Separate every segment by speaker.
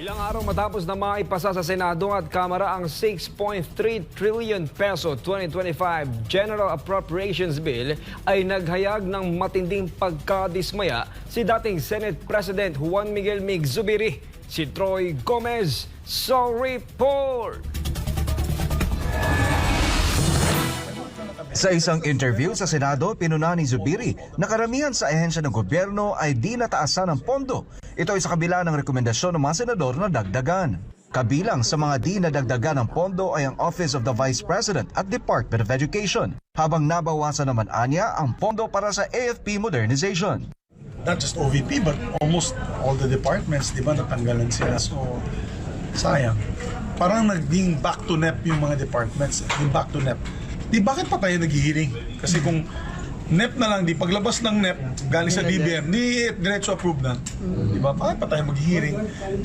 Speaker 1: Ilang araw matapos na maipasa sa Senado at Kamara ang 6.3 trillion peso 2025 General Appropriations Bill ay naghayag ng matinding pagkadismaya si dating Senate President Juan Miguel Mig Zubiri. Si Troy Gomez, so report!
Speaker 2: Sa isang interview sa Senado, pinuna ni Zubiri na karamihan sa ehensya ng gobyerno ay di nataasan ng pondo. Ito ay sa kabila ng rekomendasyon ng mga senador na dagdagan. Kabilang sa mga di nadagdagan ng pondo ay ang Office of the Vice President at Department of Education, habang nabawasan naman anya ang pondo para sa AFP modernization.
Speaker 3: not just OVP but almost all the departments, di ba, natanggalan sila. So, sayang. Parang naging back to NEP yung mga departments. Yung back to NEP. Di bakit pa tayo naghihiring? Kasi kung NEP na lang, di paglabas ng NEP, galing sa DBM, di diretso approve na. Di ba? Bakit pa tayo maghihiring?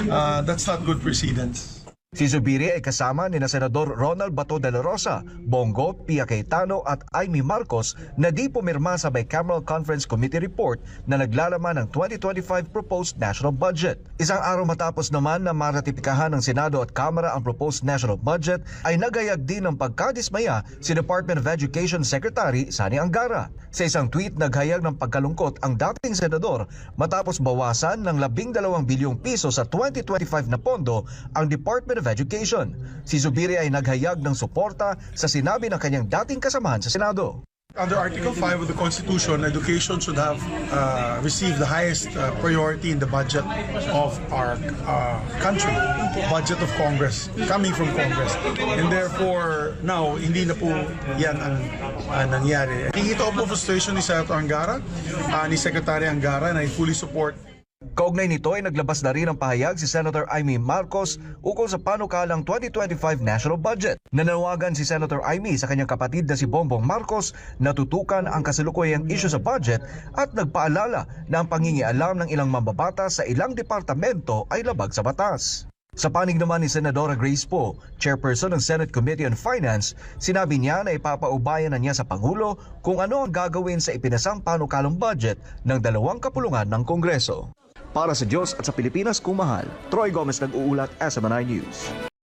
Speaker 3: Uh, that's not good precedence.
Speaker 2: Si Zubiri ay kasama ni na Senador Ronald Bato de la Rosa, Bongo, Pia Cayetano at Amy Marcos na di pumirma sa Bicameral Conference Committee report na naglalaman ng 2025 proposed national budget. Isang araw matapos naman na maratipikahan ng Senado at Kamara ang proposed national budget ay nagayag din ng pagkadismaya si Department of Education Secretary Sani Angara. Sa isang tweet, naghayag ng pagkalungkot ang dating senador matapos bawasan ng 12 bilyong piso sa 2025 na pondo ang Department of Education. Si Zubiri ay naghayag ng suporta sa sinabi ng kanyang dating kasamahan sa Senado.
Speaker 3: Under Article 5 of the Constitution, education should have uh, received the highest uh, priority in the budget of our uh, country, budget of Congress, coming from Congress. And therefore, now, hindi na po yan ang uh, nangyari. Nakikita po frustration ni Senator Angara, uh, ni Secretary Angara, na I fully support
Speaker 2: Kaugnay nito ay naglabas na rin ang pahayag si Senator Amy Marcos ukol sa panukalang 2025 national budget. Nanawagan si Senator Amy sa kanyang kapatid na si Bongbong Marcos na tutukan ang kasalukuyang issue sa budget at nagpaalala na ang pangingialam ng ilang mambabata sa ilang departamento ay labag sa batas. Sa panig naman ni Senadora Grace Poe, chairperson ng Senate Committee on Finance, sinabi niya na ipapaubayan na niya sa Pangulo kung ano ang gagawin sa ipinasang panukalang budget ng dalawang kapulungan ng Kongreso. Para sa Diyos at sa Pilipinas kumahal, Troy Gomez nag-uulat, SMNI News.